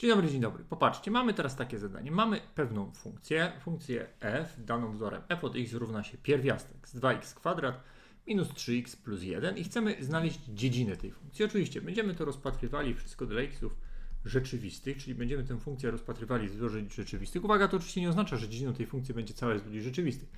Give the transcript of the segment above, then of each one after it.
Dzień dobry, dzień dobry. Popatrzcie, mamy teraz takie zadanie. Mamy pewną funkcję, funkcję f daną wzorem f od x równa się pierwiastek z 2x kwadrat minus 3x plus 1 i chcemy znaleźć dziedzinę tej funkcji. Oczywiście będziemy to rozpatrywali wszystko dla xów rzeczywistych, czyli będziemy tę funkcję rozpatrywali z wzorów rzeczywistych. Uwaga, to oczywiście nie oznacza, że dziedziną tej funkcji będzie całe z ludzi rzeczywistych,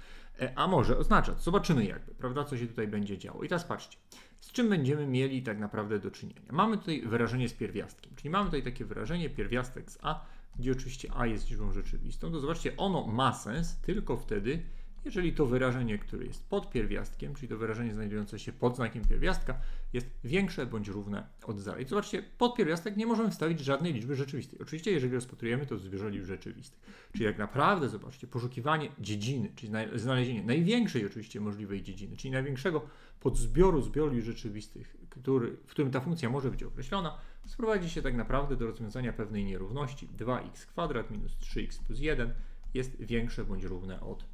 E, a może oznaczać. Zobaczymy jakby, prawda, co się tutaj będzie działo. I teraz patrzcie, z czym będziemy mieli tak naprawdę do czynienia. Mamy tutaj wyrażenie z pierwiastkiem, czyli mamy tutaj takie wyrażenie pierwiastek z a, gdzie oczywiście a jest liczbą rzeczywistą. To zobaczcie, ono ma sens tylko wtedy, jeżeli to wyrażenie, które jest pod pierwiastkiem, czyli to wyrażenie znajdujące się pod znakiem pierwiastka, jest większe bądź równe od zera. I zobaczcie, pod pierwiastek nie możemy wstawić żadnej liczby rzeczywistej. Oczywiście, jeżeli rozpatrujemy to zbiorze liczb rzeczywistych. Czyli tak naprawdę, zobaczcie, poszukiwanie dziedziny, czyli znalezienie największej oczywiście możliwej dziedziny, czyli największego podzbioru zbioru liczb rzeczywistych, który, w którym ta funkcja może być określona, sprowadzi się tak naprawdę do rozwiązania pewnej nierówności. 2x kwadrat minus 3x plus 1 jest większe bądź równe od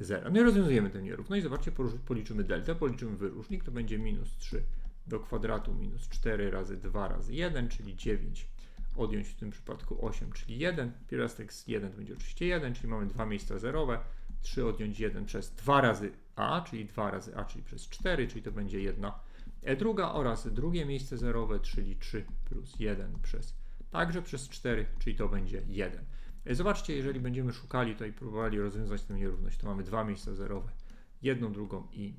0. No i rozwiązujemy tę nierówność. Zobaczcie, policzymy delta, policzymy wyróżnik, to będzie minus 3 do kwadratu minus 4 razy 2 razy 1, czyli 9. Odjąć w tym przypadku 8, czyli 1. Pierwiastek z 1 to będzie oczywiście 1, czyli mamy dwa miejsca zerowe. 3 odjąć 1 przez 2 razy a, czyli 2 razy a, czyli przez 4, czyli to będzie 1 e druga oraz drugie miejsce zerowe, czyli 3 plus 1 przez także przez 4, czyli to będzie 1. E, zobaczcie, jeżeli będziemy szukali tutaj, próbowali rozwiązać tę nierówność, to mamy dwa miejsca zerowe, jedną, drugą i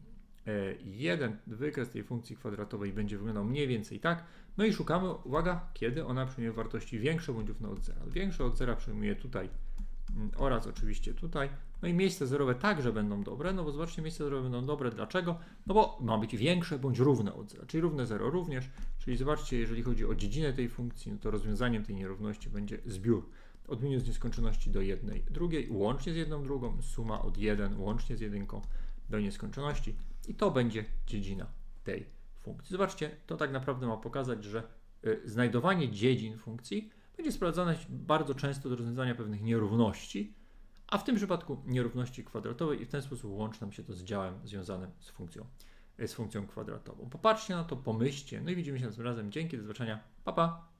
e, jeden. Wykres tej funkcji kwadratowej będzie wyglądał mniej więcej tak. No i szukamy, uwaga, kiedy ona przyjmie wartości większe bądź równe od zera. Większe od zera przyjmuje tutaj mm, oraz oczywiście tutaj. No i miejsca zerowe także będą dobre, no bo zobaczcie, miejsca zerowe będą dobre. Dlaczego? No bo ma być większe bądź równe od zera, czyli równe 0 również. Czyli zobaczcie, jeżeli chodzi o dziedzinę tej funkcji, no to rozwiązaniem tej nierówności będzie zbiór od minus nieskończoności do jednej drugiej, łącznie z jedną drugą, suma od 1 łącznie z jedynką do nieskończoności i to będzie dziedzina tej funkcji. Zobaczcie, to tak naprawdę ma pokazać, że y, znajdowanie dziedzin funkcji będzie sprowadzane bardzo często do rozwiązania pewnych nierówności, a w tym przypadku nierówności kwadratowej i w ten sposób łączy nam się to z działem związanym z funkcją, y, z funkcją kwadratową. Popatrzcie na to, pomyślcie, no i widzimy się następnym razem. Dzięki, do zobaczenia. Pa, pa!